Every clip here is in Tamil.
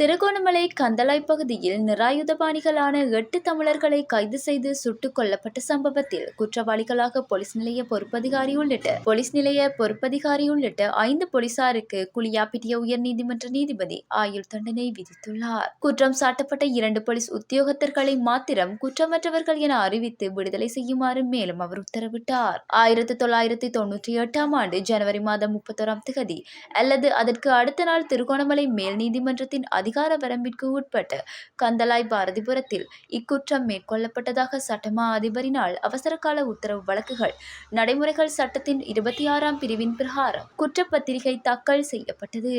திருகோணமலை கந்தளாய் பகுதியில் நிராயுதபாணிகளான எட்டு தமிழர்களை கைது செய்து சுட்டுக் கொல்லப்பட்ட சம்பவத்தில் குற்றவாளிகளாக போலீஸ் நிலைய பொறுப்பதிகாரி உள்ளிட்ட போலீஸ் நிலைய பொறுப்பதிகாரி உள்ளிட்ட ஐந்து போலீசாருக்கு குளியாப்பிட்டிய உயர்நீதிமன்ற நீதிபதி ஆயுள் தண்டனை விதித்துள்ளார். குற்றம் சாட்டப்பட்ட இரண்டு போலீஸ் உத்தியோகத்தர்களை மாத்திரம் குற்றமற்றவர்கள் என அறிவித்து விடுதலை செய்யுமாறு மேலும் அவர் உத்தரவிட்டார். ஆயிரத்தி தொள்ளாயிரத்தி தொன்னூற்றி எட்டாம் ஆண்டு ஜனவரி மாதம் முப்பத்தோராம் திகதி அல்லது அதற்கு அடுத்த நாள் திருகோணமலை மேல் நீதிமன்றத்தின் அதிகார வரம்பிற்கு உட்பட்ட கந்தலாய் பாரதிபுரத்தில் இக்குற்றம் மேற்கொள்ளப்பட்டதாக சட்டமா அதிபரினால் அவசரகால உத்தரவு வழக்குகள் நடைமுறைகள் சட்டத்தின் இருபத்தி ஆறாம் பிரிவின் பிரகாரம் குற்றப்பத்திரிகை தாக்கல் செய்யப்பட்டது.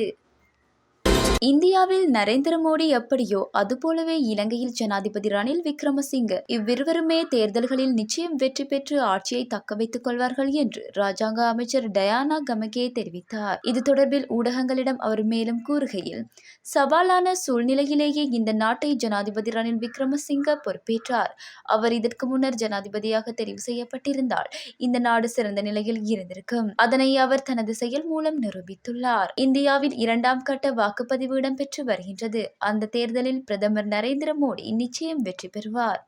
இந்தியாவில் நரேந்திர மோடி எப்படியோ அதுபோலவே இலங்கையில் ஜனாதிபதி ரணில் விக்ரமசிங்க இவ்விருவருமே தேர்தல்களில் நிச்சயம் வெற்றி பெற்று ஆட்சியை தக்க வைத்துக் கொள்வார்கள் என்று ராஜாங்க அமைச்சர் டயானா கமகே தெரிவித்தார். இது தொடர்பில் ஊடகங்களிடம் அவர் மேலும் கூறுகையில் சவாலான சூழ்நிலையிலேயே இந்த நாட்டை ஜனாதிபதி ரணில் விக்ரமசிங்க பொறுப்பேற்றார். அவர் இதற்கு முன்னர் ஜனாதிபதியாக தெரிவு செய்யப்பட்டிருந்தால் இந்த நாடு சிறந்த நிலையில் இருந்திருக்கும். அதனை அவர் தனது செயல் மூலம் நிரூபித்துள்ளார். இந்தியாவில் இரண்டாம் கட்ட வாக்குப்பதிவு இடம்பெற்று வருகின்றது. அந்த தேர்தலில் பிரதமர் நரேந்திர மோடி நிச்சயம் வெற்றி பெறுவார்.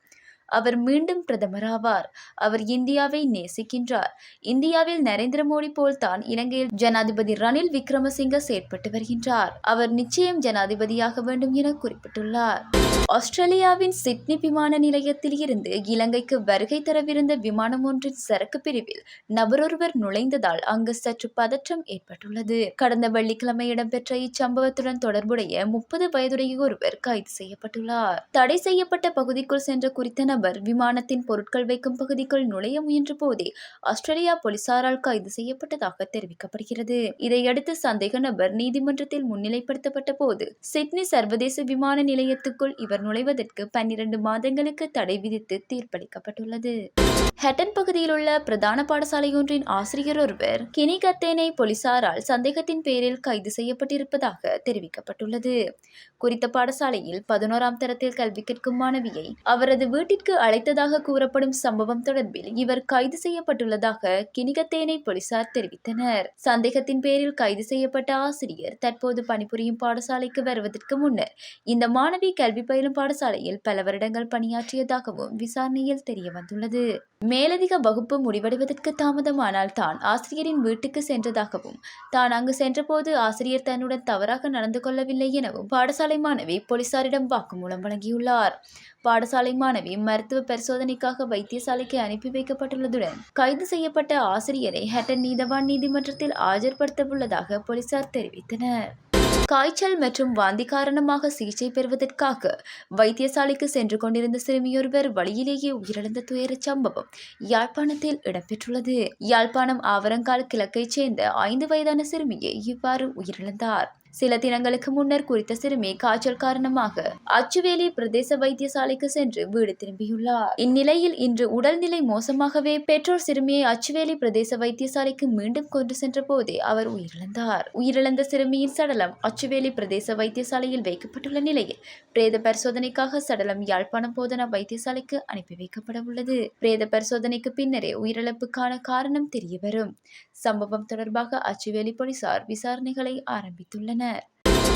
அவர் மீண்டும் பிரதமராவார் அவர் இந்தியாவை நேசிக்கின்றார். இந்தியாவில் நரேந்திர மோடி போல்தான் இலங்கையில் ஜனாதிபதி ரணில் விக்ரமசிங்க செயற்பட்டு வருகின்றார். அவர் நிச்சயம் ஜனாதிபதியாக வேண்டும் என குறிப்பிட்டுள்ளார். ஆஸ்திரேலியாவின் சிட்னி விமான நிலையத்தில் இருந்து இலங்கைக்கு வருகை தரவிருந்த விமானம் ஒன்றின் சரக்கு பிரிவில் நபரொருவர் நுழைந்ததால் அங்கு சற்று பதற்றம் ஏற்பட்டுள்ளது. கடந்த வெள்ளிக்கிழமை இடம்பெற்ற இச்சம்பவத்துடன் தொடர்புடைய முப்பது வயதுடைய ஒருவர் கைது செய்யப்பட்டுள்ளார். தடை செய்யப்பட்ட பகுதிக்குள் சென்ற குறித்த நபர் விமானத்தின் பொருட்கள் வைக்கும் பகுதிக்குள் நுழைய முயன்ற போதே ஆஸ்திரேலியா போலீசாரால் கைது செய்யப்பட்டதாக தெரிவிக்கப்படுகிறது. இதையடுத்து சந்தேக நபர் நீதிமன்றத்தில் முன்னிலைப்படுத்தப்பட்ட போது சிட்னி சர்வதேச விமான நிலையத்துக்குள் இவர் நுழைவதற்கு பன்னிரண்டு மாதங்களுக்கு தடை விதித்து தீர்ப்பளிக்கப்பட்டுள்ளது. ஹெட்டன் பகுதியில் உள்ள பிரதான பாடசாலையொன்றின் ஆசிரியர் ஒருவர் கினிகத்தேனை போலீசாரால் சந்தேகத்தின் பேரில் கைது செய்யப்பட்டிருப்பதாக தெரிவிக்கப்பட்டுள்ளது. குறித்த பாடசாலையில் பதினோராம் தரத்தில் கல்வி கற்கும் மாணவியை அவரது வீட்டிற்கு அழைத்ததாக கூறப்படும் சம்பவம் தொடர்பில் இவர் கைது செய்யப்பட்டுள்ளதாக கினிகத்தேனை போலீசார் தெரிவித்தனர். சந்தேகத்தின் பேரில் கைது செய்யப்பட்ட ஆசிரியர் தற்போது பணிபுரியும் பாடசாலைக்கு வருவதற்கு முன்னர் இந்த மாணவி கல்வி பயிலும் பாடசாலையில் பல வருடங்கள் பணியாற்றியதாகவும் விசாரணையில் தெரிய வந்துள்ளது. மேலதிக வகுப்பு முடிவடைவதற்கு தாமதமானால் தான் ஆசிரியரின் வீட்டுக்கு சென்றதாகவும் தான் அங்கு சென்றபோது ஆசிரியர் தன்னுடன் தவறாக நடந்து கொள்ளவில்லை எனவும் பாடசாலை மாணவி போலீசாரிடம் வாக்குமூலம் வழங்கியுள்ளார். பாடசாலை மாணவி மருத்துவ பரிசோதனைக்காக வைத்தியசாலைக்கு அனுப்பி வைக்கப்பட்டுள்ளதுடன் கைது செய்யப்பட்ட ஆசிரியரை ஹட்டன் நீதவான் நீதிமன்றத்தில் ஆஜர்படுத்தவுள்ளதாக போலீசார் தெரிவித்தனர். காய்ச்சல் மற்றும் வாந்தி காரணமாக சிகிச்சை பெறுவதற்காக வைத்தியசாலைக்கு சென்று கொண்டிருந்த சிறுமியொருவர் வழியிலேயே உயிரிழந்த துயரச் சம்பவம் யாழ்ப்பாணத்தில் இடம்பெற்றுள்ளது. யாழ்ப்பாணம் ஆவரங்கால் கிழக்கைச் சேர்ந்த ஐந்து வயதான சிறுமியை இவ்வாறு உயிரிழந்தார். சில தினங்களுக்கு முன்னர் குறித்த சிறுமி காய்ச்சல் காரணமாக அச்சுவேலி பிரதேச வைத்தியசாலைக்கு சென்று வீடு திரும்பியுள்ளார். இந்நிலையில் இன்று உடல்நிலை மோசமாகவே பெற்றோர் சிறுமியை அச்சுவேலி பிரதேச வைத்தியசாலைக்கு மீண்டும் கொண்டு சென்ற போதே அவர் உயிரிழந்தார். உயிரிழந்த சிறுமியின் சடலம் அச்சுவேலி பிரதேச வைத்தியசாலையில் வைக்கப்பட்டுள்ள நிலையில் பிரேத பரிசோதனைக்காக சடலம் யாழ்ப்பாணம் போதனா வைத்தியசாலைக்கு அனுப்பி வைக்கப்பட உள்ளது. பிரேத பரிசோதனைக்கு பின்னரே உயிரிழப்புக்கான காரணம் தெரியவரும். சம்பவம் தொடர்பாக அச்சுவேலி போலீசார் விசாரணைகளை ஆரம்பித்துள்ளனர். internet